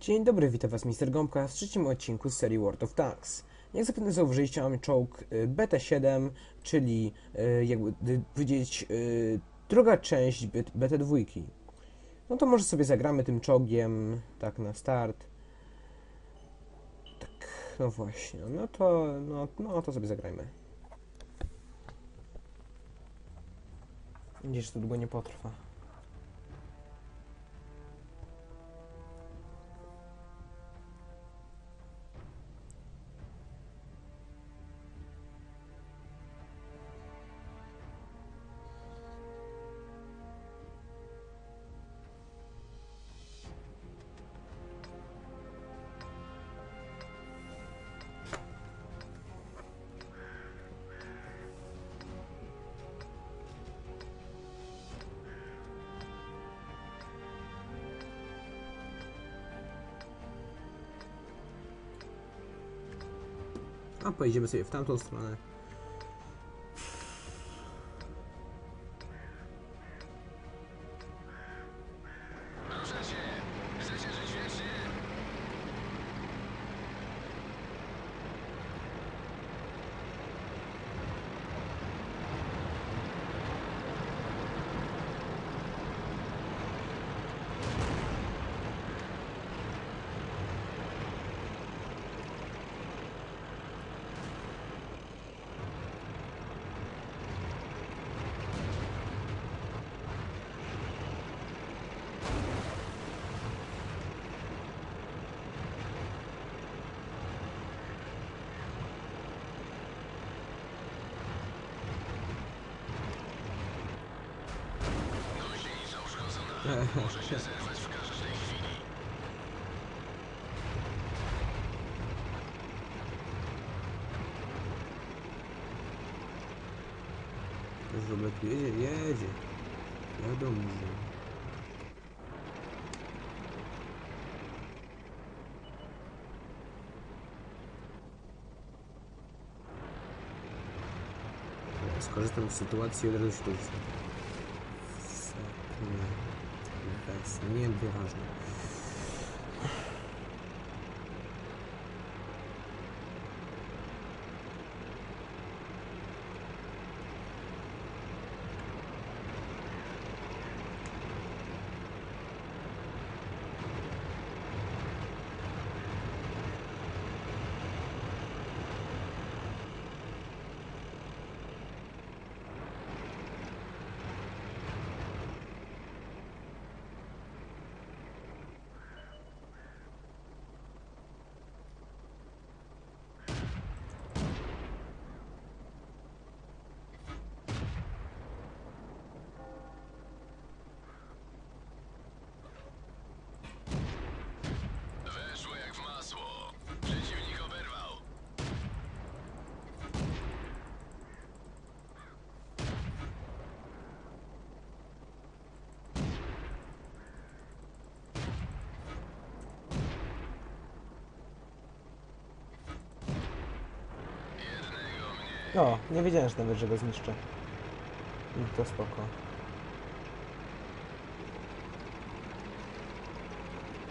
Dzień dobry, witam was Mr. Gąbka w trzecim odcinku z serii World of Tanks. Jak zapewne zauważyliście, mamy czołg y, BT-7, czyli y, jakby powiedzieć y, druga część BT- BT-2. No to może sobie zagramy tym czołgiem, tak na start. Tak, no właśnie, no to, no, no to sobie zagrajmy. Że to długo nie potrwa. A pojedziemy sobie w tamtą stronę. Что, блядь, едет, едет. Я дома уже. Скажи там ситуацию разрушительную считается, не обережно. No, nie wiedziałem, że nawet, że go zniszczę. I to spoko.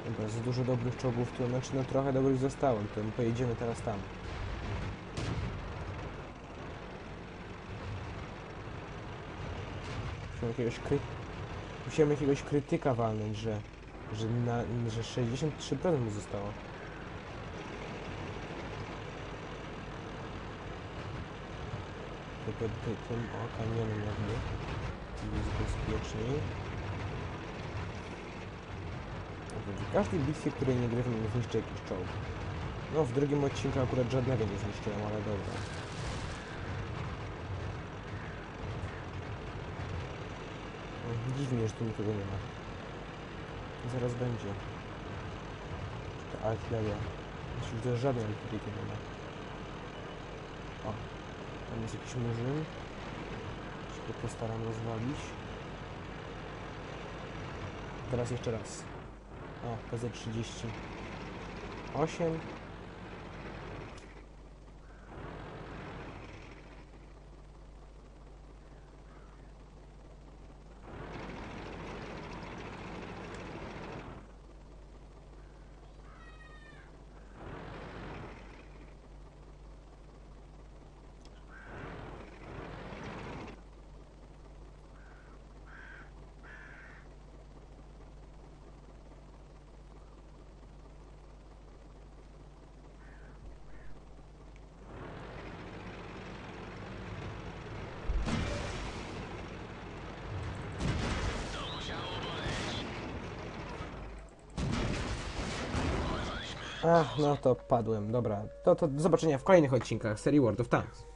Dobra, za dużo dobrych czołgów tu, znaczy no trochę dobrych zostało, to pojedziemy teraz tam. Musimy jakiegoś kry... Musiałem jakiegoś krytyka walnąć, że... Że, na, że 63% mu zostało. Tym o kanionem jakby jest bezpieczniej. W każdej bitwie, której nie grywam, zniszczę jakiś czołg. No, w drugim odcinku akurat żadnego nie zniszczyłem, ale dobra. Dziwnie, że tu nikogo nie ma. Zaraz będzie. Ta artyleria. Myślę, że żadnej artylerii nie ma. Tam jest jakiś murzyn. Się postaram rozwalić. Teraz jeszcze raz. O, PZ-30. Ach, no to padłem, dobra. To, to do zobaczenia w kolejnych odcinkach serii World of Tanks.